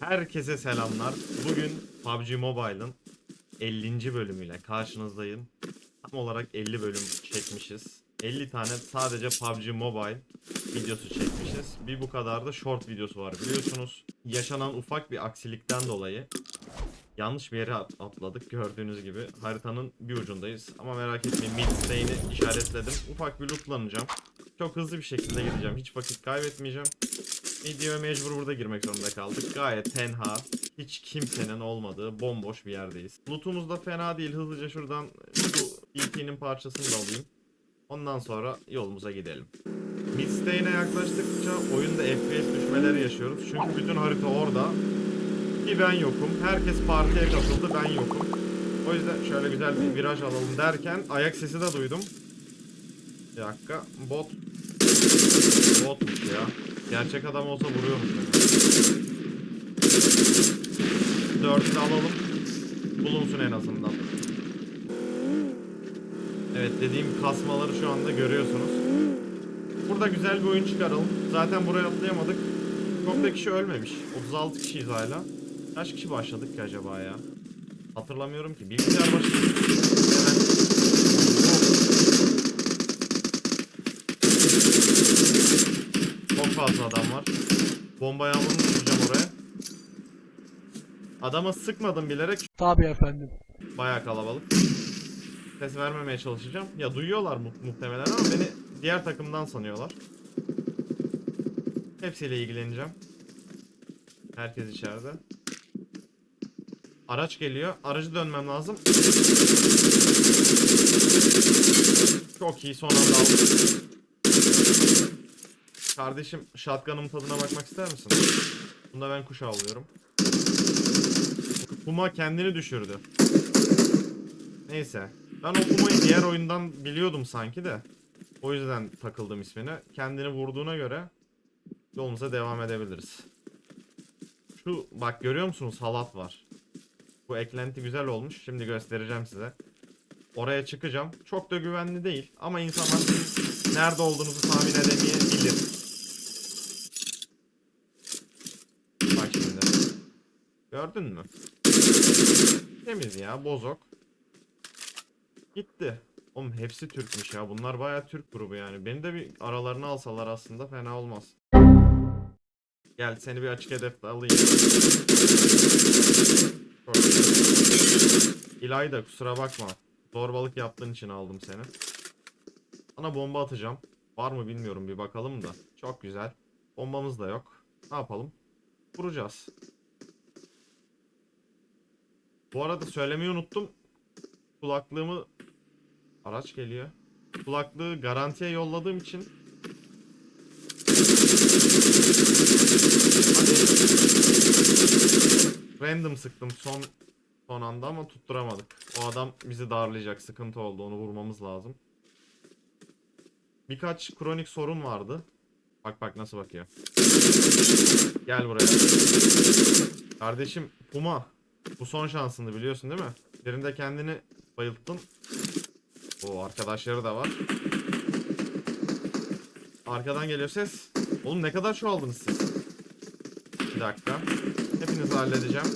Herkese selamlar. Bugün PUBG Mobile'ın 50. bölümüyle karşınızdayım. Tam olarak 50 bölüm çekmişiz. 50 tane sadece PUBG Mobile videosu çekmişiz. Bir bu kadar da short videosu var biliyorsunuz. Yaşanan ufak bir aksilikten dolayı yanlış bir yere at- atladık gördüğünüz gibi. Haritanın bir ucundayız. Ama merak etmeyin midstay'ini işaretledim. Ufak bir lootlanacağım. Çok hızlı bir şekilde gideceğim. Hiç vakit kaybetmeyeceğim. Videoya mecbur burada girmek zorunda kaldık. Gayet tenha, hiç kimsenin olmadığı bomboş bir yerdeyiz. Lootumuz da fena değil. Hızlıca şuradan şu EP'nin parçasını da alayım. Ondan sonra yolumuza gidelim. Midstay'ine yaklaştıkça oyunda FPS düşmeleri yaşıyoruz. Çünkü bütün harita orada. Ki ben yokum. Herkes partiye katıldı. Ben yokum. O yüzden şöyle güzel bir viraj alalım derken ayak sesi de duydum. Bir dakika. Bot. Botmuş ya. Gerçek adam olsa vuruyormuş. Dördü alalım. Bulunsun en azından. Evet dediğim kasmaları şu anda görüyorsunuz. Burada güzel bir oyun çıkaralım. Zaten buraya atlayamadık. Çok da kişi ölmemiş. 36 kişiyiz hala. Kaç kişi başladık ki acaba ya? Hatırlamıyorum ki. Bilgisayar başladı. Hemen. Fazla adam var. Bomba yağmurunu tutacağım oraya. Adama sıkmadım bilerek. Tabii efendim. Baya kalabalık. Ses vermemeye çalışacağım. Ya duyuyorlar mu muhtemelen ama beni diğer takımdan sanıyorlar. Hepsiyle ilgileneceğim. Herkes içeride. Araç geliyor. Aracı dönmem lazım. Çok iyi son anda aldım. Kardeşim shotgun'ın tadına bakmak ister misin? Bunda ben kuş avlıyorum. Puma kendini düşürdü. Neyse. Ben o Puma'yı diğer oyundan biliyordum sanki de. O yüzden takıldım ismine. Kendini vurduğuna göre yolumuza devam edebiliriz. Şu bak görüyor musunuz halat var. Bu eklenti güzel olmuş. Şimdi göstereceğim size. Oraya çıkacağım. Çok da güvenli değil ama insanlar nerede olduğunuzu tahmin edemeyebilir. Bak şimdi. Gördün mü? Temiz ya bozok. Gitti. Oğlum hepsi Türkmüş ya. Bunlar bayağı Türk grubu yani. Beni de bir aralarına alsalar aslında fena olmaz. Gel seni bir açık hedefte alayım. İlayda kusura bakma. Zorbalık yaptığın için aldım seni. Sana bomba atacağım. Var mı bilmiyorum bir bakalım da. Çok güzel. Bombamız da yok. Ne yapalım? Vuracağız. Bu arada söylemeyi unuttum. Kulaklığımı araç geliyor. Kulaklığı garantiye yolladığım için. Random sıktım son son anda ama tutturamadık. O adam bizi darlayacak. Sıkıntı oldu. Onu vurmamız lazım. Birkaç kronik sorun vardı. Bak bak nasıl bakıyor. Gel buraya. Kardeşim Puma. Bu son şansındı biliyorsun değil mi? Birinde kendini bayılttın. O arkadaşları da var. Arkadan geliyor ses. Oğlum ne kadar çoğaldınız siz? Bir dakika. Hepinizi halledeceğim.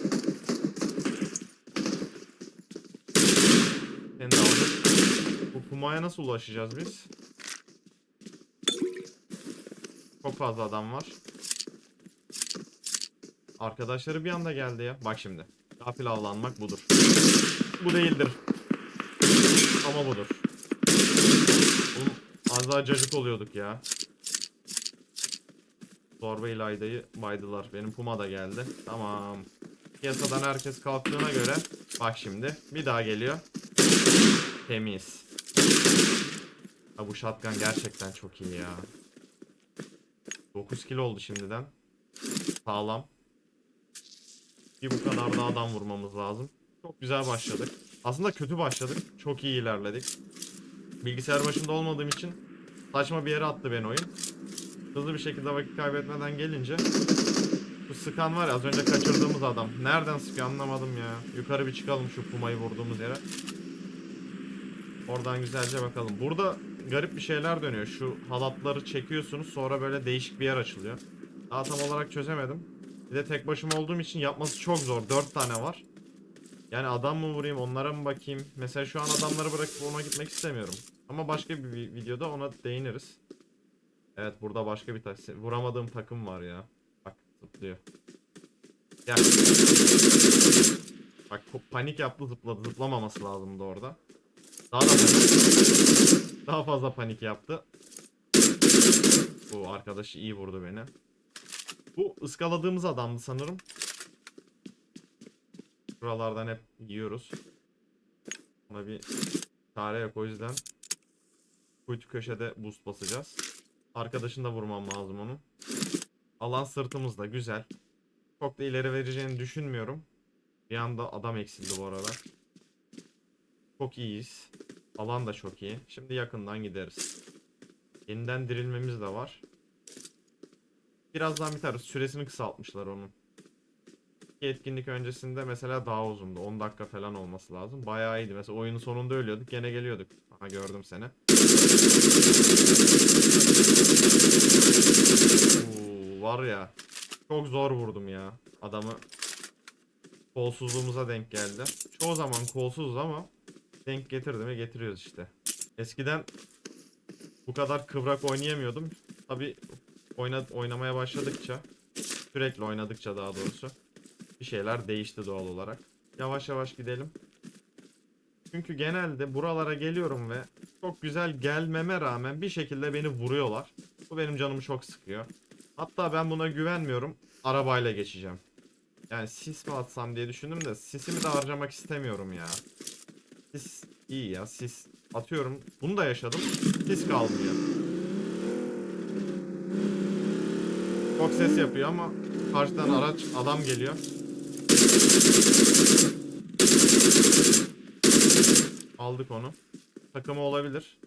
Seni. Bu Puma'ya nasıl ulaşacağız biz? Çok fazla adam var. Arkadaşları bir anda geldi ya. Bak şimdi. Gafil avlanmak budur. Bu değildir. Ama budur. Oğlum az daha cacık oluyorduk ya. Zorba İlayda'yı baydılar. Benim Puma da geldi. Tamam. Piyasadan herkes kalktığına göre bak şimdi. Bir daha geliyor. Temiz. Ha bu shotgun gerçekten çok iyi ya. 9 kilo oldu şimdiden. Sağlam. Bir bu kadar da adam vurmamız lazım. Çok güzel başladık. Aslında kötü başladık. Çok iyi ilerledik. Bilgisayar başında olmadığım için saçma bir yere attı beni oyun. Hızlı bir şekilde vakit kaybetmeden gelince bu sıkan var ya az önce kaçırdığımız adam. Nereden sıkıyor anlamadım ya. Yukarı bir çıkalım şu pumayı vurduğumuz yere. Oradan güzelce bakalım. Burada garip bir şeyler dönüyor. Şu halatları çekiyorsunuz sonra böyle değişik bir yer açılıyor. Daha tam olarak çözemedim. Bir de tek başıma olduğum için yapması çok zor. 4 tane var. Yani adam mı vurayım onlara mı bakayım? Mesela şu an adamları bırakıp ona gitmek istemiyorum. Ama başka bir vi- videoda ona değiniriz. Evet burada başka bir takım. Vuramadığım takım var ya. Bak zıplıyor. Gel. Bak panik yaptı zıpladı. Zıplamaması lazımdı orada. Daha da. Daha fazla panik yaptı. Bu arkadaşı iyi vurdu beni. Bu ıskaladığımız adamdı sanırım. Buralardan hep yiyoruz. Ona bir çare yok o yüzden. Kuytu köşede boost basacağız. Arkadaşını da vurmam lazım onun. Alan sırtımızda güzel. Çok da ileri vereceğini düşünmüyorum. Bir anda adam eksildi bu arada. Çok iyiyiz. Alan da çok iyi. Şimdi yakından gideriz. Yeniden dirilmemiz de var. Birazdan biter. Süresini kısaltmışlar onun. Etkinlik öncesinde mesela daha uzundu. 10 dakika falan olması lazım. Bayağı iyiydi. Mesela oyunun sonunda ölüyorduk. Gene geliyorduk. Aha gördüm seni. Oo, var ya. Çok zor vurdum ya. Adamı kolsuzluğumuza denk geldi. Çoğu zaman kolsuzuz ama denk getirdi mi getiriyoruz işte. Eskiden bu kadar kıvrak oynayamıyordum. Tabi oyna, oynamaya başladıkça sürekli oynadıkça daha doğrusu bir şeyler değişti doğal olarak. Yavaş yavaş gidelim. Çünkü genelde buralara geliyorum ve çok güzel gelmeme rağmen bir şekilde beni vuruyorlar. Bu benim canımı çok sıkıyor. Hatta ben buna güvenmiyorum. Arabayla geçeceğim. Yani sis mi atsam diye düşündüm de sisimi de harcamak istemiyorum ya. Sis iyi ya sis atıyorum. Bunu da yaşadım. Sis kalmıyor. Çok ses yapıyor ama karşıdan araç adam geliyor. Aldık onu. Takımı olabilir.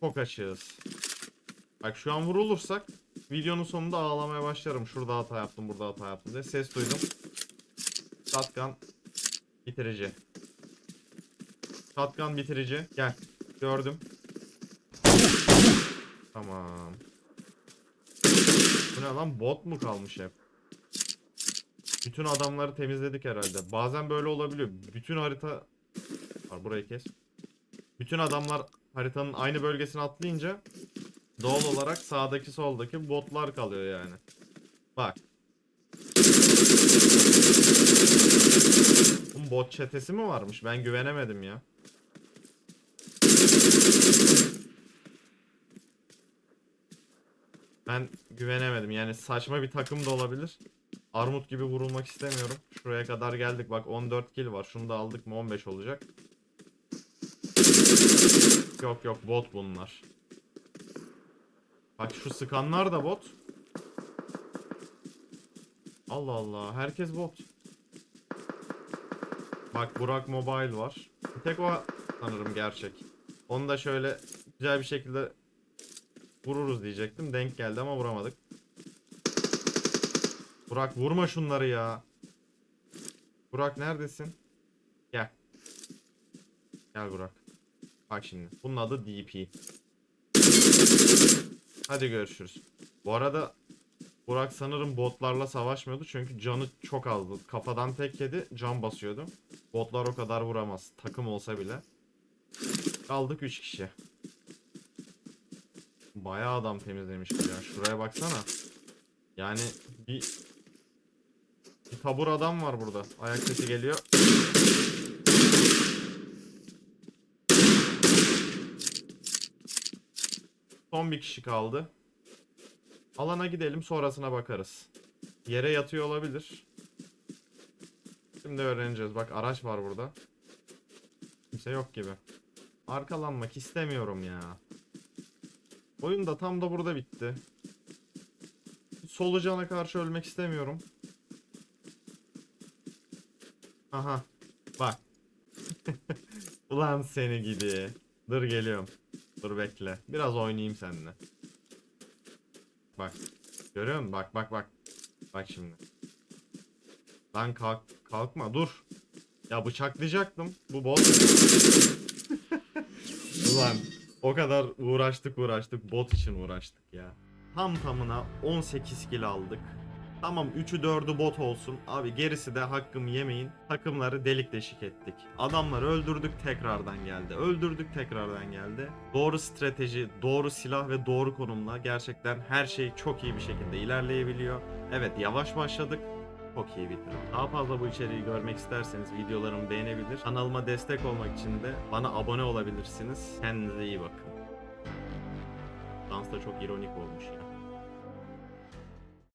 Çok açığız. Bak şu an vurulursak videonun sonunda ağlamaya başlarım. Şurada hata yaptım, burada hata yaptım diye ses duydum. Shotgun bitirici. Shotgun bitirici. Gel. Gördüm. Tamam. Bu ne lan bot mu kalmış hep? Bütün adamları temizledik herhalde. Bazen böyle olabiliyor. Bütün harita... Var burayı kes. Bütün adamlar haritanın aynı bölgesine atlayınca doğal olarak sağdaki soldaki botlar kalıyor yani. Bak. Bot çetesi mi varmış? Ben güvenemedim ya. Ben güvenemedim. Yani saçma bir takım da olabilir. Armut gibi vurulmak istemiyorum. Şuraya kadar geldik. Bak 14 kill var. Şunu da aldık mı 15 olacak. Yok yok bot bunlar. Bak şu sıkanlar da bot. Allah Allah. Herkes bot. Bak Burak Mobile var. Bir tek o sanırım gerçek. Onu da şöyle güzel bir şekilde vururuz diyecektim. Denk geldi ama vuramadık. Burak vurma şunları ya. Burak neredesin? Gel. Gel Burak. Bak şimdi. Bunun adı DP. Hadi görüşürüz. Bu arada Burak sanırım botlarla savaşmıyordu çünkü canı çok azdı. Kafadan tek yedi can basıyordu. Botlar o kadar vuramaz. Takım olsa bile. Kaldık 3 kişi. Bayağı adam temizlemiş ya. Şuraya baksana. Yani bir bir tabur adam var burada. Ayak sesi geliyor. Son bir kişi kaldı. Alana gidelim sonrasına bakarız. Yere yatıyor olabilir. Şimdi öğreneceğiz. Bak araç var burada. Kimse yok gibi. Arkalanmak istemiyorum ya. Oyun da tam da burada bitti. Solucana karşı ölmek istemiyorum. Aha. Bak. Ulan seni gidi. Dur geliyorum. Dur bekle. Biraz oynayayım seninle. Bak. Görüyor musun? Bak bak bak. Bak şimdi. Lan kalk kalkma dur. Ya bıçaklayacaktım. Bu bot. Ulan o kadar uğraştık uğraştık bot için uğraştık ya. Tam tamına 18 kill aldık. Tamam 3'ü 4'ü bot olsun. Abi gerisi de hakkımı yemeyin. Takımları delik deşik ettik. Adamları öldürdük tekrardan geldi. Öldürdük tekrardan geldi. Doğru strateji, doğru silah ve doğru konumla gerçekten her şey çok iyi bir şekilde ilerleyebiliyor. Evet yavaş başladık. Çok iyi bitirdik. Daha fazla bu içeriği görmek isterseniz videolarımı beğenebilir. Kanalıma destek olmak için de bana abone olabilirsiniz. Kendinize iyi bakın. Dans da çok ironik olmuş ya.